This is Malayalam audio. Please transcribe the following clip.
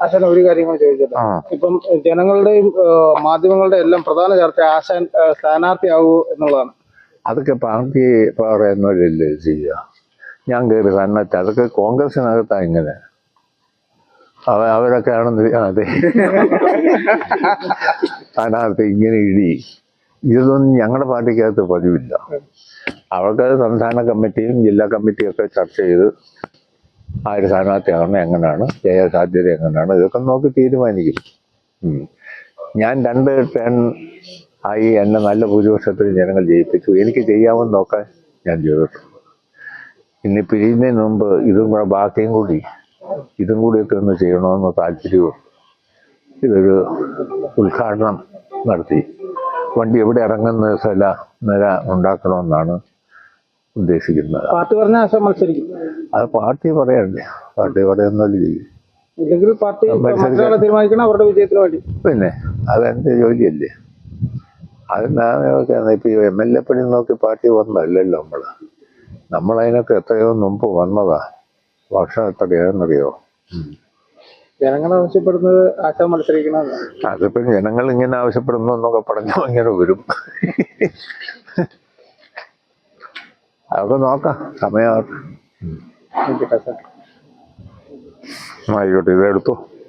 ആശാൻ ഒരു കാര്യം കൂടി ചോദിച്ചത് ആ. ഇപ്പം ജനങ്ങളുടെയും ഏഹ്, മാധ്യമങ്ങളുടെയും എല്ലാം പ്രധാന ചർച്ച ആശാൻ ഏഹ്, സ്ഥാനാർത്ഥിയാവൂ എന്നുള്ളതാണ്. അതൊക്കെ പാർട്ടി പറയുന്നവരല്ലേ ചെയ്യുക? ഞാൻ കയറി കണ്ണത്ത് അതൊക്കെ കോൺഗ്രസിനകത്താ ഇങ്ങനെ. അവ അവരൊക്കെ ആണെന്ന് അതെ. സ്ഥാനാർത്ഥി ഇങ്ങനെ ഇടി. ഇതൊന്നും ഞങ്ങളുടെ പാർട്ടിക്കകത്ത് പതിവില്ല. അവർക്ക് സംസ്ഥാന കമ്മിറ്റിയും ജില്ലാ കമ്മിറ്റിയും ഒക്കെ ചർച്ച ചെയ്ത് ആ ഒരു സ്ഥാനാർത്ഥിയാകണം എങ്ങനെയാണ് ജയ സാധ്യത എങ്ങനെയാണ് ഇതൊക്കെ നോക്കി തീരുമാനിക്കും. ഞാൻ രണ്ട് ടേൺ ആയി എന്നെ നല്ല ഭൂരിപക്ഷത്തിൽ ജനങ്ങൾ ജയിപ്പിച്ചു. എനിക്ക് ചെയ്യാമെന്ന് നോക്കാൻ ഞാൻ ചെയ്തിട്ടു ഇനി പിരിയുന്നതിന് മുമ്പ് ഇതും കൂടെ ബാക്കിയും കൂടി ഇതും കൂടിയൊക്കെ ഒന്ന് ചെയ്യണമെന്ന് താല്പര്യവും ഇതൊരു ഉദ്ഘാടനം നടത്തി. വണ്ടി എവിടെ ഇറങ്ങുന്ന സ്ഥല നില ഉണ്ടാക്കണമെന്നാണ് ഉദ്ദേശിക്കുന്നത് പാർട്ടി പറഞ്ഞ ആശാൻ മത്സരിക്കും. അത് പാർട്ടി പറയണ്ടേ പാർട്ടി പറയുന്നതിൽ ചെയ്യും പാർട്ടി തീരുമാനിക്കണം അവരുടെ വിജയത്തിന് വേണ്ടി. പിന്നെ അതെന്റെ ജോലിയല്ലേ? അത് ഞാൻ ഇപ്പൊ എം എൽ എ പണി നോക്കി പാർട്ടി വന്നതല്ലല്ലോ നമ്മൾ. നമ്മളതിനൊക്കെ എത്രയോ മുമ്പ് വന്നതാ. വർഷം എത്രയാണെന്നറിയോ? ജനങ്ങൾ ആവശ്യപ്പെടുന്നത് ആശാ മത്സരിക്കണം അതിപ്പോ ജനങ്ങൾ ഇങ്ങനെ ആവശ്യപ്പെടുന്നു എന്നൊക്കെ പറഞ്ഞു ഇങ്ങനെ വരും. അതൊക്കെ നോക്കാം. സമയമാകട്ടെ ആയിക്കോട്ടെ ആശാൻ ആയിക്കോട്ടെ ഇതെടുത്തു